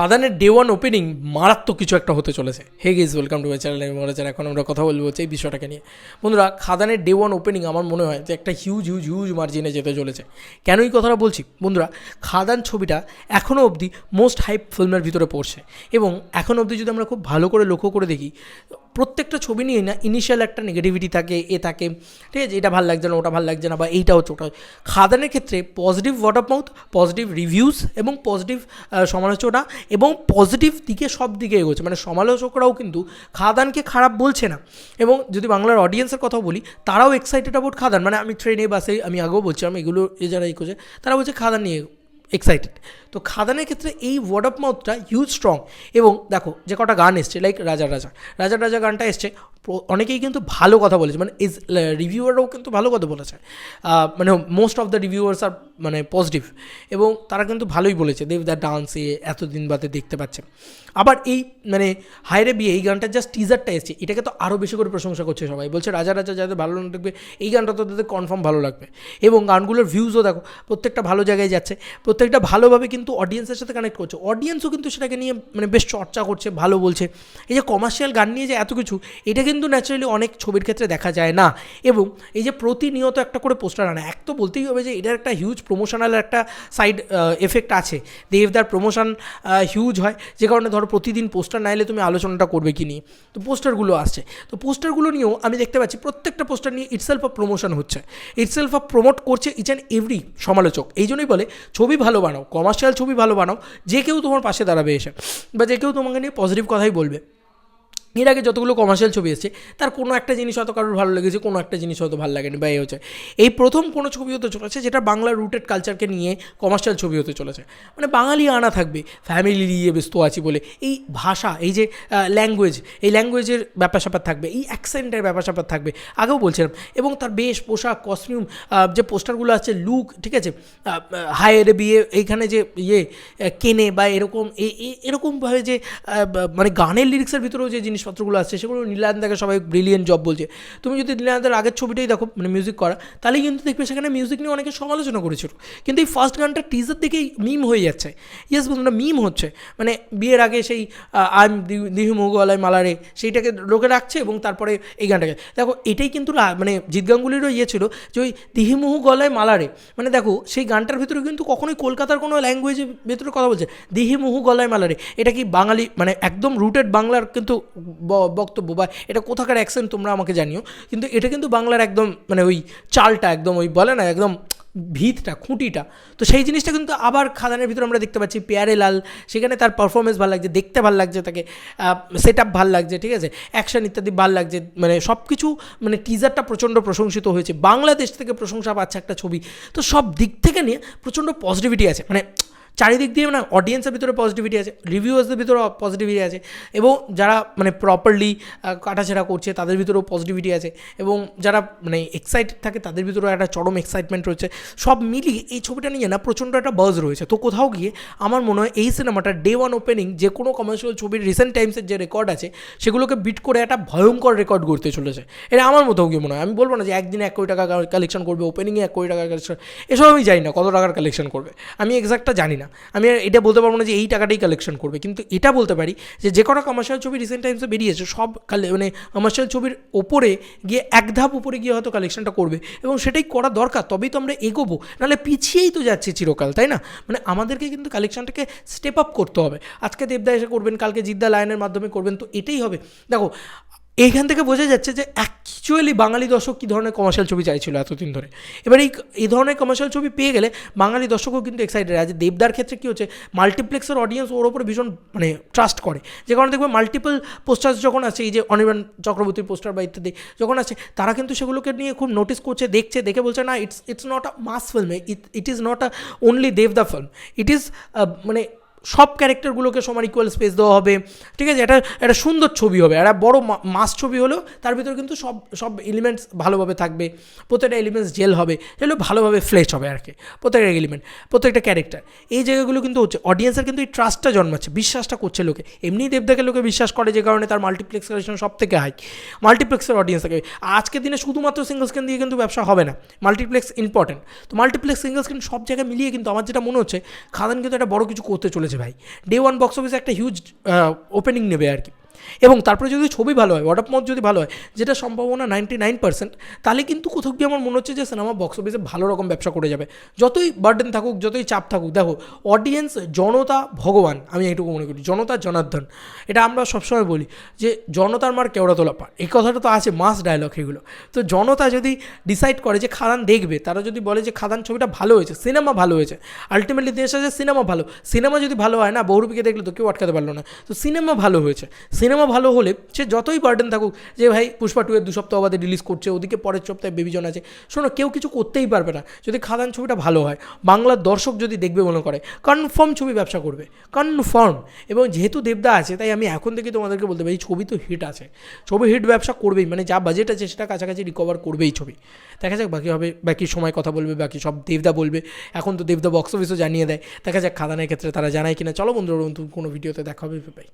খাদানের day one opening মারাত্মক কিছু একটা হতে চলেছে। Hey guys welcome to my channel আমি মনে এখন আমরা কথা বলব হচ্ছে এই বিষয়টাকে নিয়ে। বন্ধুরা, খাদানের ডে ওয়ান ওপেনিং আমার মনে হয় যে একটা হিউজ হিউজ হিউজ মার্জিনে যেতে চলেছে। কেন এই কথাটা বলছি? বন্ধুরা, খাদান ছবিটা এখনও অবধি মোস্ট হাইপ ফিল্মের ভিতরে পড়ছে। এবং এখন অবধি যদি আমরা খুব ভালো করে লক্ষ্য করে দেখি প্রত্যেকটা ছবি নিয়ে না ইনিশিয়াল একটা নেগেটিভিটি থাকে, এ থাকে, ঠিক আছে, এটা ভালো লাগছে না, ওটা ভালো লাগছে না বা এইটা হচ্ছে, ওটা খাদানের ক্ষেত্রে positive word of mouth positive reviews এবং পজিটিভ সমালোচনা এবং পজিটিভ দিকে সব দিকে এগোচ্ছে। মানে সমালোচকরাও কিন্তু খাদানকে খারাপ বলছে না। এবং যদি বাংলার অডিয়েন্সের কথা বলি, তারাও এক্সাইটেড অ্যাবাউট খাদান। মানে আমি ট্রেনে বাসে আমি আগেও বলছিলাম, এগুলো যারা এই করছে তারা বলছে খাদান নিয়ে এক্সাইটেড তো খাদানের ক্ষেত্রে এই ওয়ার্ড অফ মাউথটা হিউজ স্ট্রং এবং দেখো, যে কটা গান এসছে লাইক রাজা রাজা। রাজা রাজা গানটা এসছে অনেকেই কিন্তু ভালো কথা বলেছে। মানে ইজ রিভিউয়াররাও কিন্তু ভালো কথা বলেছে। মানে মোস্ট অফ দ্য রিভিউয়ার্স আর মানে পজিটিভ এবং তারা কিন্তু ভালোই বলেছে, দেব দ্য ডান্স এ এতদিন বাদে দেখতে পাচ্ছে। আবার এই মানে হায়রে বিয়ে, এই গানটার জাস্ট টিজারটা এসছে। এটাকে তো আরও বেশি করে প্রশংসা করছে সবাই। বলছে, রাজা রাজা, যাদের ভালো দেখবে, এই গানটা তো তাদের কনফার্ম ভালো লাগবে। এবং গানগুলোর ভিউজও দেখো, প্রত্যেকটা ভালো জায়গায় যাচ্ছে। প্রত্যেকটা ভালোভাবে কিন্তু অডিয়েন্সের সাথে কানেক্ট করছে। অডিয়েন্সও কিন্তু সেটাকে নিয়ে মানে বেশ চর্চা করছে, ভালো বলছে। এই যে কমার্শিয়াল গান নিয়ে যে এত কিছু, এটা কিন্তু ন্যাচারালি অনেক ছবির ক্ষেত্রে দেখা যায় না। এবং এই যে প্রতিনিয়ত একটা করে পোস্টার আনা, এক তো বলতেই হবে যে এটার একটা হিউজ প্রমোশনাল একটা সাইড এফেক্ট আছে। দেবদার প্রমোশন হিউজ হয়, যে কারণে ধরো প্রতিদিন পোস্টার না এলে তুমি আলোচনাটা করবে কি নিয়ে। তো পোস্টারগুলো আসছে। তো পোস্টারগুলো নিয়েও আমি দেখতে পাচ্ছি প্রত্যেকটা পোস্টার নিয়ে ইটসেলফ অফ প্রমোশন হচ্ছে। ইটসেলফ অফ প্রমোট করছে ইচ অ্যান্ড এভরি সমালোচক। এই জন্যই বলে, ছবি ভালো বানাও কমার্শিয়াল ছবি ভালো বানাও, যে কেউ তোমার পাশে দাঁড়াবে এসে, বা যে কেউ তোমাকে নিয়ে পজিটিভ কথাই বলবে। এর আগে যতগুলো কমার্শিয়াল ছবি এসেছে, তার কোনো একটা জিনিস হয়তো কারোর ভালো লেগেছে, কোনো একটা জিনিস হয়তো ভালো লাগেনি বা এই হচ্ছে। এই প্রথম কোনো ছবি হতে চলেছে যেটা বাংলার রুটেড কালচারকে নিয়ে কমার্শিয়াল ছবি হতে চলেছে। মানে বাঙালি আনা থাকবে ফ্যামিলি নিয়ে ব্যস্ত আছি বলে। এই ভাষা, এই যে ল্যাঙ্গুয়েজ এই ল্যাঙ্গুয়েজের ব্যাপার স্যাপার থাকবে, এই অ্যাকসেন্টের ব্যাপার স্যাপার থাকবে। আগেও বলছিলাম, এবং তার বেশ পোশাক কস্টিউম যে পোস্টারগুলো আছে লুক ঠিক আছে? হায়ার বিয়ে, এইখানে যে ইয়ে কেনে বা এরকম এরকমভাবে যে মানে গানের লিরিক্সের ভিতরেও যে জিনিসপত্রগুলো আসছে সেগুলো নীলান্দাকে সবাই ব্রিলিয়েন্ট জব বলছে। তুমি যদি নীলান্দার আগের ছবিটাই দেখো মানে মিউজিক করা তাহলে কিন্তু দেখবে সেখানে মিউজিক নিয়ে অনেকে সমালোচনা করেছিল। কিন্তু এই ফার্স্ট গানটা টিজার দেখেই মিম হয়ে যাচ্ছে। ইয়েস বন্ধুরা মিম হচ্ছে। মানে বিয়ের আগে সেই আইম দিহু মুগলায় মালারে সেইটাকে লোকে রাখছে এবং তারপরে এই গানটাকে। দেখো, এটাই কিন্তু মানে জিৎ গাঙ্গুলিরও ইয়ে ছিল যে ওই দিহিমুহু গলায় মালারে মানে দেখো, সেই গানটার ভিতরে কিন্তু কখনোই কলকাতার কোনো ল্যাঙ্গুয়েজের ভিতরে কথা বলছে। দিহিমুহু গলায় মালারে এটা কি বাঙালি মানে একদম রুটেড বাংলার কিন্তু বক্তব্য বা এটা কোথাকার অ্যাকসেন্ট তোমরা আমাকে জানিও। কিন্তু এটা কিন্তু বাংলার একদম মানে ওই চালটা একদম ওই বলে না, একদম ভিতটা, খুঁটিটা। তো সেই জিনিসটা কিন্তু আবার খাদানের ভিতরে আমরা দেখতে পাচ্ছি, পেয়ারে লাল। সেখানে তার পারফরমেন্স ভালো লাগছে, দেখতে ভালো লাগছে তাকে সেট আপ ভালো লাগছে, ঠিক আছে? অ্যাকশন ইত্যাদি ভালো লাগছে মানে সব কিছু মানে টিজারটা প্রচণ্ড প্রশংসিত হয়েছে। বাংলাদেশ থেকে প্রশংসা পাচ্ছে একটা ছবি। তো সব দিক থেকে নিয়ে প্রচণ্ড পজিটিভিটি আছে। মানে চারিদিক দিয়ে না অডিয়েন্সের ভিতরে পজিটিভিটি আছে রিভিউয়ার্সদের ভিতরে পজিটিভিটি আছে এবং যারা মানে প্রপারলি কাটাছেড়া করছে তাদের ভিতরেও পজিটিভিটি আছে এবং যারা মানে এক্সাইটেড থাকে তাদের ভিতরেও একটা চরম এক্সাইটমেন্ট রয়েছে। সব মিলিয়ে এই ছবিটা নিয়ে না প্রচণ্ড একটা বাজ রয়েছে। তো কোথাও গিয়ে আমার মনে হয় এই সিনেমাটা ডে ওয়ান ওপেনিং যে কোনো কমার্শিয়াল ছবির রিসেন্ট টাইমসের যে রেকর্ড আছে সেগুলোকে বিট করে একটা ভয়ঙ্কর রেকর্ড করতে চলেছে। এটা আমার মতো গিয়ে মনে হয়। আমি বলব না যে একদিনে এক কোটি টাকা কালেকশন করবে ওপেনিংয়ে এক কোটি টাকা কালেকশন এসব আমি জানি না কত টাকার কালেকশন করবে। আমি এক্সাক্টটা জানি না। আমি আর এটা বলতে পারব না যে এই টাকাটাই কালেকশন করবে, কিন্তু এটা বলতে পারি যে যে কটা কমার্শিয়াল ছবি রিসেন্ট টাইমসে বেরিয়েছে, সব কালে- মানে কমার্শিয়াল ছবির ওপরে গিয়ে এক ধাপ উপরে গিয়ে হয়তো কালেকশনটা করবে এবং সেটাই করা দরকার, তবেই তো আমরা এগোবো। নাহলে পিছিয়েই তো যাচ্ছে চিরকাল, তাই না? মানে আমাদেরকে কিন্তু কালেকশনটাকে স্টেপ আপ করতে হবে। আজকে দেবদা এসে করবেন, কালকে জিদ্দা লাইনের মাধ্যমে করবেন, তো এটাই হবে। দেখো এইখান থেকে বোঝা যাচ্ছে যে অ্যাকচুয়ালি বাঙালি দর্শক কী ধরনের কমার্শিয়াল ছবি চাইছিল এতদিন ধরে। এবার এই এই ধরনের কমার্শিয়াল ছবি পেয়ে গেলে বাঙালি দর্শকও কিন্তু এক্সাইটেড আছে দেবদার ক্ষেত্রে কী হচ্ছে মাল্টিপ্লেক্সের অডিয়েন্স ওর ওপরে ভীষণ মানে ট্রাস্ট করে। যে কারণে দেখবে মাল্টিপল পোস্টার যখন আছে এই যে অনির্বাণ চক্রবর্তীর পোস্টার বা ইত্যাদি যখন আছে তারা কিন্তু সেগুলোকে নিয়ে খুব নোটিস করছে, দেখছে, দেখে বলছে, না it's it's not a mass film it it is not a only দেবদা ফিল্ম ইট ইজ মানে সব ক্যারেক্টারগুলোকে সমান ইকুয়াল স্পেস দেওয়া হবে। ঠিক আছে? এটা একটা সুন্দর ছবি হবে। একটা বড় মাস ছবি হলেও তার ভিতরে কিন্তু সব সব এলিমেন্টস ভালোভাবে থাকবে। প্রত্যেকটা এলিমেন্টস জেল হবে। এগুলো ভালোভাবে ফ্লেশ হবে আর কি প্রত্যেকটা এলিমেন্ট প্রত্যেকটা ক্যারেক্টার এই জায়গাগুলো কিন্তু হচ্ছে অডিয়েন্সের কিন্তু এই ট্রাস্টটা জন্মাচ্ছে, বিশ্বাসটা করছে লোকে। এমনি দেবদাকে লোকে বিশ্বাস করে যে কারণে তার মাল্টিপ্লেক্স কালেকশন সব থেকে হাই মাল্টিপ্লেক্সের অডিয়েন্স থাকে। আজকের দিনে শুধুমাত্র সিঙ্গল স্ক্রিন দিয়ে কিন্তু ব্যবসা হবে না। মাল্টিপ্লেক্স ইম্পর্টেন্ট তো মাল্টিপ্লেক্স সিঙ্গল স্ক্রিন সব জায়গায় মিলিয়ে কিন্তু আমার যেটা মনে হচ্ছে, খাদান কিন্তু একটা বড় কিছু করতে চলেছে। চলেছে ভাই। ডে ওয়ান বক্স অফিসে একটা হিউজ ওপেনিং নেবে আর কি। এবং তারপরে যদি ছবি ভালো হয় ওয়ার্ড অফ মাউথ যদি ভালো হয়, যেটা সম্ভাবনা নাইনটি নাইন পার্সেন্ট তাহলে কিন্তু কোথাও গিয়ে আমার মনে হচ্ছে যে সিনেমা বক্স অফিসে ভালো রকম ব্যবসা করে যাবে। যতই বার্ডেন থাকুক, যতই চাপ থাকুক, দেখো অডিয়েন্স জনতা ভগবান, আমি এইটুকু মনে করি, জনতা জনার্দন। এটা আমরা সবসময় বলি যে জনতার মার কেওড়া তোলা পার। এই কথাটা তো আছে মাস ডায়লগ এগুলো। তো জনতা যদি ডিসাইড করে যে খাদান দেখবে, তারা যদি বলে যে খাদান ছবিটা ভালো হয়েছে সিনেমা ভালো হয়েছে আলটিমেটলি দেশ আছে সিনেমা ভালো। সিনেমা যদি ভালো হয় না, বহুরূপীকে দেখলে তো কেউ আটকাতে পারল না। তো সিনেমা ভালো হয়েছে। সিনেমা ভালো হলে সে যতই বার্ডেন থাকুক, যে ভাই পুষ্পা টু এর দু সপ্তাহ বাদে রিলিজ করছে, ওদিকে পরের সপ্তাহে বেবিজন আছে। শোনো, কেউ কিছু করতেই পারবে না। যদি খাদান ছবিটা ভালো হয়, বাংলার দর্শক যদি দেখবে মনে করে কনফার্ম ছবি ব্যবসা করবে কনফার্ম এবং যেহেতু দেবদা আছে, তাই আমি এখন থেকে তোমাদেরকে বলতে পারি ছবি তো হিট আছে। ছবি হিট ব্যবসা করবেই মানে যা বাজেট আছে সেটা কাছাকাছি রিকভার করবেই ছবি। দেখা যাক বাকি হবে, বাকি সময় কথা বলবে, বাকি সব দেবদা বলবে। এখন তো দেবদা বক্স অফিসও জানিয়ে দেয়। দেখা যাক খাদানের ক্ষেত্রে তারা জানায় কিনা। চলো বন্ধুরা, নতুন কোনো ভিডিওতে দেখা হবে বাই